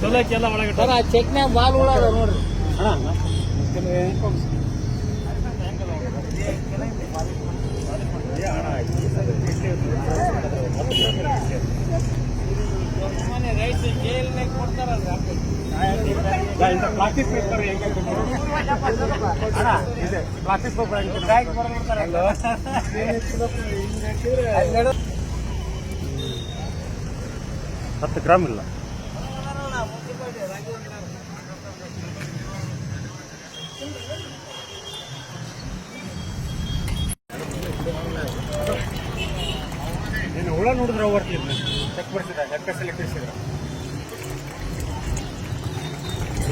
ಚಲೋ ಐತೆಲ್ಲ ಒಳಗೆ ಚೆಕ್ನ್ಯಾಗ ಬಾಲ್ ಉಳದ ನೋಡ್ರಿ ಪೇಪರ್ ಹೆಂಗೆ ಹತ್ತು ಗ್ರಾಮ್ ಇಲ್ಲ. ಹುಳ ನೋಡಿದ್ರೆ ಬರ್ತಿದ್ರು ಚೆಕ್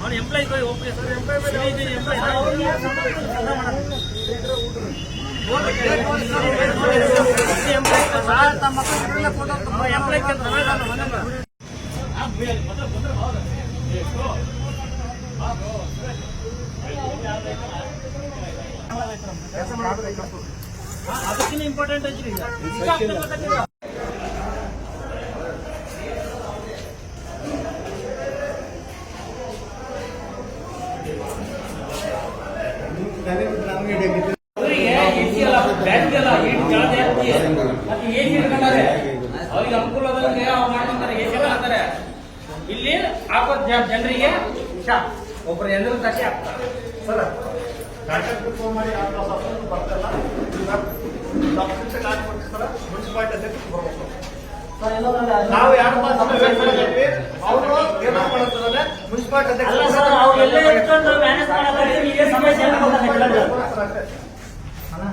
ಅವ್ನು ಎಂಪ್ಲಾಯ್ ಒಬ್ಬರೇ ಸರ್ ಅದಕ್ಕಿಂತ ಇಂಪಾರ್ಟೆಂಟ್ ಐತ್ರಿ ಅವ್ರಿಗೆ ಅನುಕೂಲ ಮಾಡ್ತಾರೆ ಇಲ್ಲಿ ಹಾಕೋ ಜನರಿಗೆ ಒಬ್ಬರು ಎಲ್ಲರೂ ತಟ್ಟೆ ಹಾಕ್ತಾರೆ ಸರ್ ಮುನ್ಸಿಪಾಲಿಟಿ ಅಧ್ಯಕ್ಷ ಬರ್ಬೇಕು. ನಾವು ಮಾಡಿದ್ವಿ ಅವರು ಮುನ್ಸಿಪಾಲಿಟಿ ಅಲ್ಲ.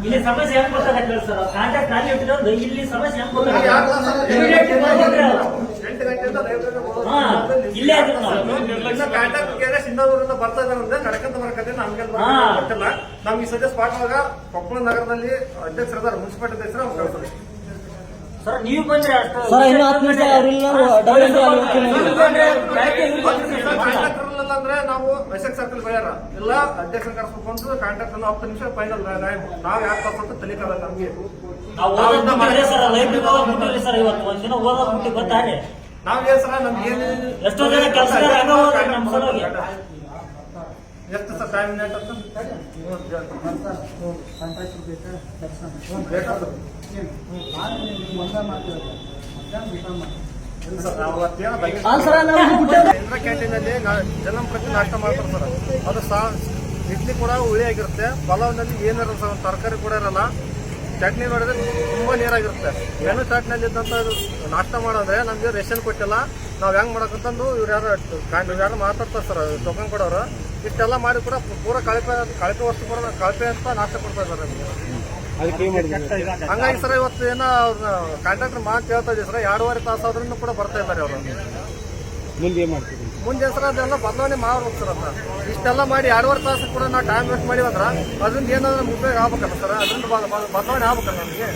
ಇಲ್ಲಿ ಸಮಸ್ಯೆ ಹೆಂಗ್ ಕೇಳಿ ಸರ್. ಕಾಂಟ್ಯಾಕ್ಟ್ ನಾನು ಇಟ್ಟಿರೋದು ಇಲ್ಲಿ ಸಮಸ್ಯೆ ಹೆಂಗ್ ಇಲ್ಲೇ. ಕಾಂಟ್ಯಾಕ್ಟ್ ಕೇಳಿದ್ರೆ ಸಿಂಧೂರಿಂದ ಬರ್ತಾ ಇದ್ದಾರೆ ಅಂದ್ರೆ ನಡ್ಕೊಂತ ಬರ್ಕತ್ತೆ ನಮ್ಗೆ ಹಾ. ಗೊತ್ತಿಲ್ಲ. ನಮ್ಗೆ ಈ ಸದ್ಯ ಸ್ಪಾಟ್ ಒಳಗ ಕೊಪ್ಪಳ ನಗರದಲ್ಲಿ ಅಧ್ಯಕ್ಷರಾದ ಮುನ್ಸಿಪಾಲಿಟಿ ಅಧ್ಯಕ್ಷರು ಅವ್ರು ಸರ್ ನೀವು ಬಂದ್ರೆ ಅಷ್ಟು ಸರ್, ಇನ್ನೂ ಹತ್ತು ನಿಮಿಷ ಅವರಿಲ್ಲ ಅಂದ್ರೆ ನಾವು ಮೆಸೇಜ್ ಸರ್ಕಲ್ ಬೆಳೆಯಾರ ಎಲ್ಲ ಅಧ್ಯಕ್ಷ ಕರ್ಸ್ಬೇಕು ಅಂತ ಕಾಂಟ್ಯಾಕ್ಟ್ ಹತ್ತು ನಿಮಿಷ ಫೈನಲ್ ನಾವ್ ಯಾಕೆ ತಗೊಂಡು ತಲಿಕಲ್ಲ ನಮ್ಗೆ ನಾವು ಏನ್ ಸರ ನಮ್ಗೆ ಎಷ್ಟೋ ಜನ ಕೆಲಸ. ಎಷ್ಟು ಸರ್ ಟೈಮ್ ಮಿನಿಟ್ ಅಂತ ಬೇಕಾದ್ರು ಸರ್ ಕೆಲಸ ಇಂದ್ರ ಕ್ಯಾಂಟೀನ್ ಅಲ್ಲಿ ಜನಂಪ್ರತಿ ನಾಷ್ಟ ಮಾಡ್ತಾರೆ ಸರ್ ಅದು. ಸಾ ಇಡ್ಲಿ ಕೂಡ ಹುಳಿ ಆಗಿರುತ್ತೆ, ಪಲಾವ್ನಲ್ಲಿ ಏನಿರಲ್ಲ ಸರ್ ತರಕಾರಿ ಕೂಡ ಇರಲ್ಲ. ಚಟ್ನಿ ನೋಡಿದ್ರೆ ತುಂಬಾ ನೀರಾಗಿರುತ್ತೆ. ಮೆನು ಚಾಟ್ನಲ್ಲಿ ಇದ್ದಂತ ನಾಷ್ಟ ಮಾಡೋದ್ರೆ ನಮ್ಗೆ ರೇಷನ್ ಕೊಟ್ಟಿಲ್ಲ. ನಾವ್ ಹೆಂಗ್ ಮಾಡಕಂತಂದು ಇವ್ರು ಯಾರು ಇವ್ರು ಯಾರು ಮಾತಾಡ್ತಾರೆ ಸರ್ ಟೋಕನ್ ಕೊಡೋರು. ಇಷ್ಟೆಲ್ಲ ಮಾಡಿ ಕೂಡ ಪೂರ ಕಳಪೆ ಕಳಪೆ ವಸ್ತು ಕೂಡ ಕಳಪೆ ಅಂತ ನಾಷ್ಟ ಕೊಡ್ತಾ ಇದ್ದಾರೆ ನಮ್ಗೆ. ಹಂಗಾಗಿ ಸರ್ ಇವತ್ತು ಏನೋ ಅವ್ರನ್ನ ಕಾಂಟ್ರಾಕ್ಟರ್ ಮಾತು ಹೇಳ್ತಾ ಇದ್ದೀವಿ ಸರ್. ಎರಡೂವರೆ ತಾಸು ಆದ್ರೂ ಕೂಡ ಬರ್ತಾ ಇದ್ದಾರೆ ಅವರು. ಮುಂದೆ ಏನ್ ಮಾಡ್ತೀವಿ ಮುಂದೆ ಸರ್ ಅದೆಲ್ಲ ಬದಲಾವಣೆ ಮಾಡ್ಬೇಕು ಸರ್ ಅಂತ ಇಷ್ಟೆಲ್ಲ ಮಾಡಿ ಎರಡೂವರೆ ತಾಸು ಕೂಡ ನಾವು ಟೈಮ್ ವೇಸ್ಟ್ ಮಾಡಿವಿ ಅಂದ್ರೆ ಅದರಿಂದ ಏನಾದ್ರು ಉಪಯೋಗ ಆಗ್ಬೇಕಲ್ಲ ಸರ್? ಅದರಿಂದ ಬದಲಾವಣೆ ಆಗ್ಬೇಕಲ್ಲ ನಮಗೆ?